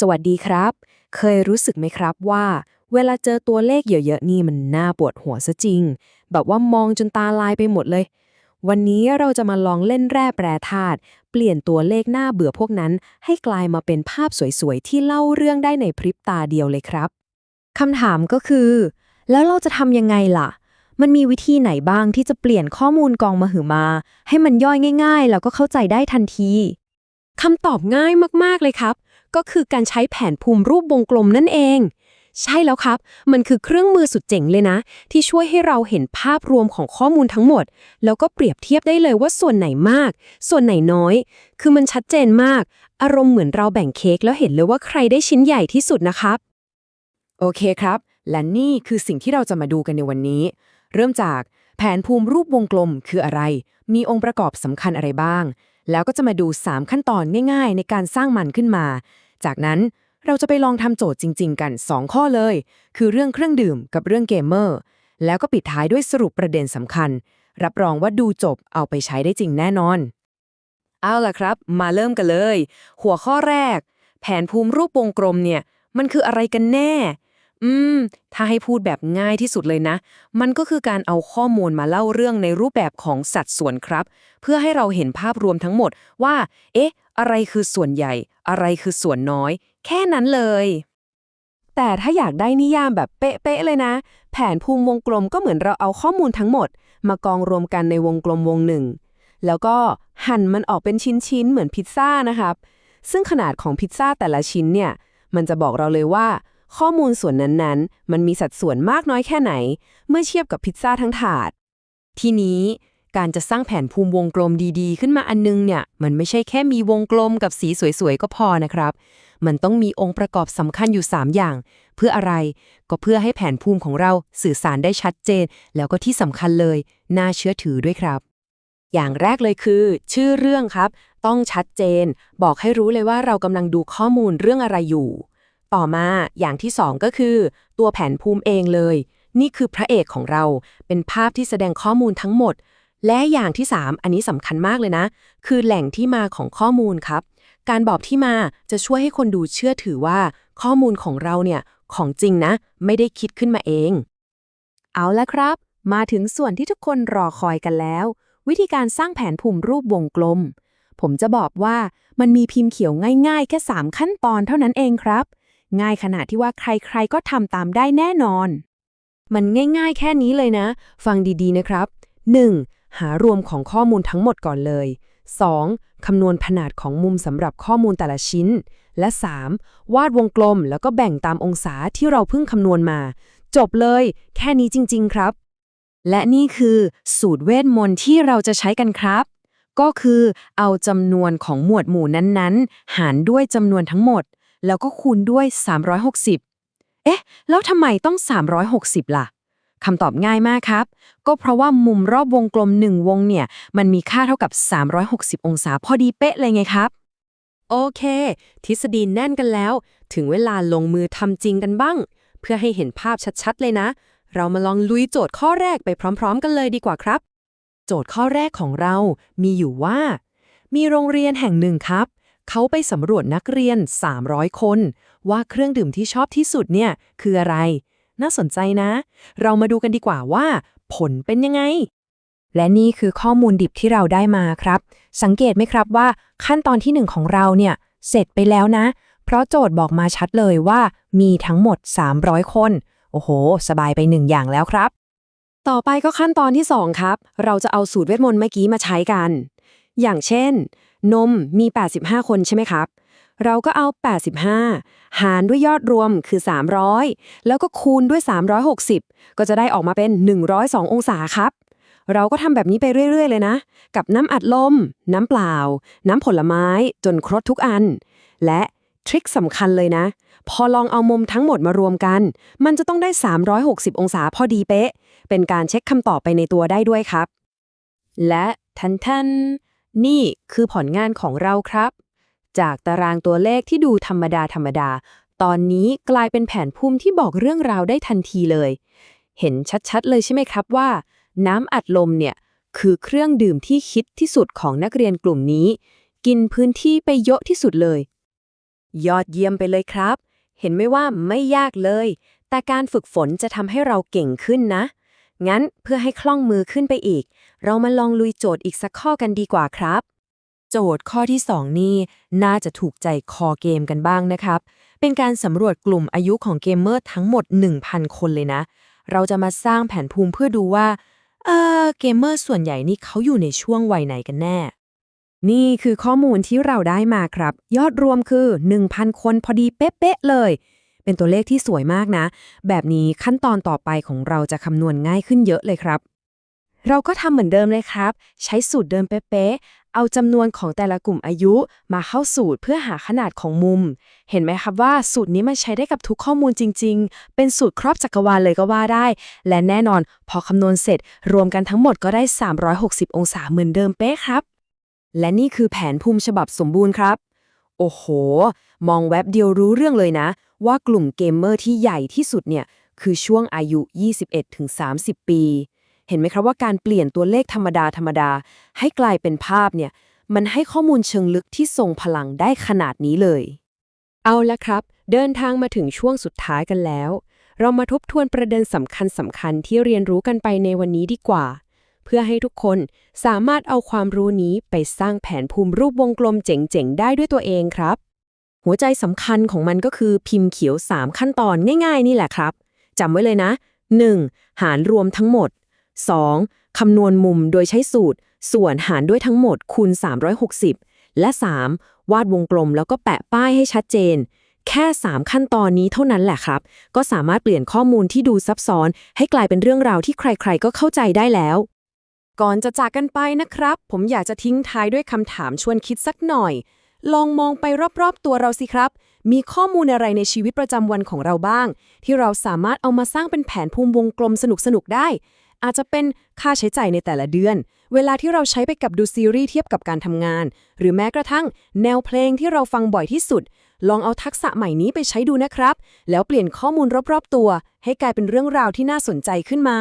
สวัสดีครับ เคยรู้สึกไหมครับว่า เวลาเจอตัวเลขเยอะๆนี่มันน่าปวดหัวซะจริง แบบว่ามองจนตาลายไปหมดเลย วันนี้เราจะมาลองเล่นแร่แปรธาตุเปลี่ยนตัวเลขหน้าเบื่อพวกนั้น ให้กลายมาเป็นภาพสวยๆ ที่เล่าเรื่องได้ในพริบตาเดียวเลยครับคำถามก็คือ แล้วเราจะทำยังไงล่ะ มันมีวิธีไหนบ้างที่จะเปลี่ยนข้อมูลกองมหึมา ให้มันย่อยง่าย ๆ แล้วก็เข้าใจได้ทันที คำตอบง่ายมากๆเลยครับ ก็คือการใช้แผนภูมิรูปวงกลมนั่นเอง ใช่แล้วครับ มันคือเครื่องมือสุดเจ๋งเลยนะ ที่ช่วยให้เราเห็นภาพรวมของข้อมูลทั้งหมด แล้วก็เปรียบเทียบได้เลยว่าส่วนไหนมาก ส่วนไหนน้อย คือมันชัดเจนมาก อารมณ์เหมือนเราแบ่งเค้กแล้วเห็นเลยว่าใครได้ชิ้นใหญ่ที่สุดนะครับ โอเคครับ และนี่คือสิ่งที่เราจะมาดูกันในวันนี้ เริ่มจาก แผนภูมิรูปวงกลมคืออะไร มีองค์ประกอบสำคัญอะไรบ้าง แล้วก็จะมาดู 3 ขั้นตอนง่ายๆ ในการสร้างมันขึ้นมา จากนั้นเราจะไปลองทำโจทย์จริง ๆ กัน 2 ข้อเลย คือเรื่องเครื่องดื่มกับเรื่องเกมเมอร์ แล้วก็ปิดท้ายด้วยสรุปประเด็นสำคัญ รับรองว่าดูจบเอาไปใช้ได้จริงแน่นอน เอาล่ะครับ มาเริ่มกันเลย หัวข้อแรก แผนภูมิรูปวงกลมเนี่ย มันคืออะไรกันแน่ อืม ถ้าให้พูดแบบง่ายที่สุดเลยนะ มันก็คือการเอาข้อมูลมาเล่าเรื่องในรูปแบบของสัดส่วนครับ เพื่อให้เราเห็นภาพรวมทั้งหมดว่า เอ๊ะ อะไรคือส่วนใหญ่ อะไรคือส่วนน้อย แค่นั้นเลย แต่ถ้าอยากได้นิยามแบบเป๊ะๆเลยนะ แผนภูมิวงกลมก็เหมือนเราเอาข้อมูลทั้งหมด มากองรวมกันในวงกลมวงหนึ่ง แล้วก็หั่นมันออกเป็นชิ้นๆเหมือนพิซซ่านะครับ ซึ่งขนาดของพิซซ่าแต่ละชิ้นเนี่ย มันจะบอกเราเลยว่า ข้อมูลส่วนนั้นๆ มันมีสัดส่วนมากน้อยแค่ไหน เมื่อเทียบกับพิซซ่าทั้งถาด ทีนี้การจะสร้างแผนภูมิวงกลมดีๆ ขึ้นมาอันนึงเนี่ย มันไม่ใช่แค่มีวงกลมกับสีสวยๆ ก็พอนะครับ มันต้องมีองค์ประกอบสำคัญอยู่ 3 อย่าง เพื่ออะไรก็เพื่อให้แผนภูมิของเราสื่อสารได้ชัดเจน แล้วก็ที่สำคัญเลย น่าเชื่อถือด้วยครับ อย่างแรกเลยคือ ชื่อเรื่องครับ ต้องชัดเจน บอกให้รู้เลยว่าเรากำลังดูข้อมูลเรื่องอะไรอยู่ ต่อมาอย่างที่สองก็คือ ตัวแผนภูมิเองเลย นี่คือพระเอกของเราเป็นภาพที่แสดงข้อมูลทั้งหมด และอย่างที่ 3 อันนี้สำคัญมากเลยนะ คือแหล่งที่มาของข้อมูลครับ การบอกที่มาจะช่วยให้คนดูเชื่อถือว่า ข้อมูลของเราเนี่ยของจริงนะ ไม่ได้คิดขึ้นมาเอง เอาละครับ มาถึงส่วนที่ทุกคนรอคอยกันแล้ว วิธีการสร้างแผนภูมิรูปวงกลม ผมจะบอกว่ามันมีพิมพ์เขียวง่าย ๆ แค่ 3 ขั้นตอนเท่านั้นเองครับ ง่ายขนาดที่ว่าใครๆก็ทำตามได้แน่นอน มันง่ายๆ แค่นี้เลยนะ ฟังดีๆนะครับ 1. หารวมของข้อมูลทั้งหมดก่อนเลย 2. คำนวณขนาดของมุมสำหรับข้อมูลแต่ละชิ้น และ 3. วาดวงกลมแล้วก็แบ่งตามองศาที่เราเพิ่งคำนวณมา จบเลย แค่นี้จริง ๆ ครับ และนี่คือ สูตรเวทมนต์ที่เราจะใช้กันครับ ก็คือเอาจำนวนของหมวดหมู่นั้นๆ หารด้วยจำนวนทั้งหมด แล้วก็คูณด้วย 360 เอ๊ะ แล้วทำไมต้อง 360 ล่ะคำตอบง่ายมากครับ ก็เพราะว่ามุมรอบวงกลม 1 วงเนี่ย มันมีค่าเท่ากับ 360 องศาพอดีเป๊ะเลยไงครับ โอเค ทฤษฎีแน่นกันแล้ว ถึงเวลาลงมือทำจริงกันบ้าง เพื่อให้เห็นภาพชัดๆ เลยนะ เรามาลองลุยโจทย์ข้อแรกไปพร้อม ๆ กันเลยดีกว่าครับ โจทย์ข้อแรกของเรามีอยู่ว่า มีโรงเรียนแห่งหนึ่งครับ เขาไปสำรวจนักเรียน 300 คน ว่าเครื่องดื่มที่ชอบที่สุดเนี่ยคืออะไร น่าสนใจนะ เรามาดูกันดีกว่าว่า ผลเป็นยังไง และนี่คือข้อมูลดิบที่เราได้มาครับ สังเกตไหมครับว่าขั้นตอนที่หนึ่งของเราเนี่ยเสร็จไปแล้วนะ เพราะโจทย์บอกมาชัดเลยว่ามีทั้งหมด 300 คน โอ้โห สบายไปหนึ่งอย่างแล้วครับ ต่อไปก็ขั้นตอนที่ 2 ครับ เราจะเอาสูตรเวทมนต์เมื่อกี้มาใช้กัน อย่างเช่น นมมี 85 คนใช่ไหมครับ เราก็เอา 85 หารด้วยยอดรวมคือ 300 แล้วก็คูณด้วย 360 ก็จะได้ออกมาเป็น 102 องศาครับ เราก็ทำแบบนี้ไปเรื่อย ๆ เลยนะ กับน้ำอัดลม น้ำเปล่า น้ำผลไม้จนครบทุกอัน และทริคสำคัญเลยนะ พอลองเอามุมทั้งหมดมารวมกัน มันจะต้องได้ 360 องศาพอดีเป๊ะ เป็นการเช็คคำตอบไปในตัวได้ด้วยครับ และทันทัน นี่คือผลงานของเราครับ จากตารางตัวเลขที่ดูธรรมดาธรรมดา ตอนนี้กลายเป็นแผนภูมิที่บอกเรื่องราวได้ทันทีเลย เห็นชัดๆ เลยใช่ไหมครับว่า น้ำอัดลมเนี่ย คือเครื่องดื่มที่ฮิตที่สุดของนักเรียนกลุ่มนี้ กินพื้นที่ไปเยอะที่สุดเลย ยอดเยี่ยมไปเลยครับ เห็นไหมว่าไม่ยากเลย แต่การฝึกฝนจะทำให้เราเก่งขึ้นนะ งั้นเพื่อให้คล่องมือขึ้นไปอีก เรามาลองลุยโจทย์อีกสักข้อกันดีกว่าครับ โจทย์ข้อที่ 2 นี่ น่าจะถูกใจคอเกมกันบ้างนะครับ เป็นการสำรวจกลุ่มอายุของเกมเมอร์ทั้งหมด 1,000 คนเลยนะ เราจะมาสร้างแผนภูมิเพื่อดูว่า เออเกมเมอร์ส่วนใหญ่นี่เขาอยู่ในช่วงวัยไหนกันแน่ นี่คือข้อมูลที่เราได้มาครับ ยอดรวมคือ 1,000 คนพอดีเป๊ะๆเลย เป็นตัวเลขที่สวยมากนะ แบบนี้ขั้นตอนต่อไปของเราจะคำนวณง่ายขึ้นเยอะเลยครับ เราก็ทำเหมือนเดิมเลยครับ ใช้สูตรเดิมเป๊ะๆ เอาจำนวนของแต่ละกลุ่มอายุมาเข้าสูตรเพื่อหาขนาดของมุม เห็นไหมครับว่าสูตรนี้มันใช้ได้กับทุกข้อมูลจริง ๆ เป็นสูตรครอบจักรวาลเลยก็ว่าได้ และแน่นอนพอคำนวณเสร็จรวมกันทั้งหมดก็ได้ 360 องศาเหมือนเดิมเป๊ะครับ และนี่คือแผนภูมิฉบับสมบูรณ์ครับ โอ้โห มองแว็บเดียวรู้เรื่องเลยนะ ว่ากลุ่มเกมเมอร์ที่ใหญ่ที่สุดเนี่ยคือช่วงอายุ 21-30 ปี เห็นไหมครับว่าการเปลี่ยนตัวเลขธรรมดาธรรมดา ให้กลายเป็นภาพเนี่ยมันให้ข้อมูลเชิงลึกที่ทรงพลังได้ขนาดนี้เลย เอาละครับ เดินทางมาถึงช่วงสุดท้ายกันแล้ว เรามาทบทวนประเด็นสำคัญสำคัญที่เรียนรู้กันไปในวันนี้ดีกว่า เพื่อให้ทุกคนสามารถเอาความรู้นี้ไปสร้างแผนภูมิรูปวงกลมเจ๋งๆ ได้ด้วยตัวเองครับ หัวใจสำคัญของมันก็คือพิมพ์เขียว 3 ขั้นตอนง่าย ๆ นี่แหละครับจำไว้เลยนะ 1. หารรวมทั้งหมด 2. คำนวณมุมโดยใช้สูตร ส่วนหารด้วยทั้งหมดคูณ 360 และ 3. วาดวงกลมแล้วก็แปะป้ายให้ชัดเจน แค่ 3 ขั้นตอนนี้เท่านั้นแหละครับ ก็สามารถเปลี่ยนข้อมูลที่ดูซับซ้อน ให้กลายเป็นเรื่องราวที่ใคร ๆ ก็เข้าใจได้แล้ว ก่อนจะจากกันไปนะครับ ผมอยากจะทิ้งท้ายด้วยคำถามชวนคิดสักหน่อย ลองมองไปรอบๆตัวเราสิครับ มีข้อมูลอะไรในชีวิตประจำวันของเราบ้าง ที่เราสามารถเอามาสร้างเป็นแผนภูมิวงกลมสนุกๆได้ อาจจะเป็นค่าใช้จ่ายในแต่ละเดือน เวลาที่เราใช้ไปกับดูซีรีส์เทียบกับการทำงาน หรือแม้กระทั่ง แนวเพลงที่เราฟังบ่อยที่สุด ลองเอาทักษะใหม่นี้ไปใช้ดูนะครับ แล้วเปลี่ยนข้อมูลรอบๆตัว ให้กลายเป็นเรื่องราวที่น่าสนใจขึ้นมา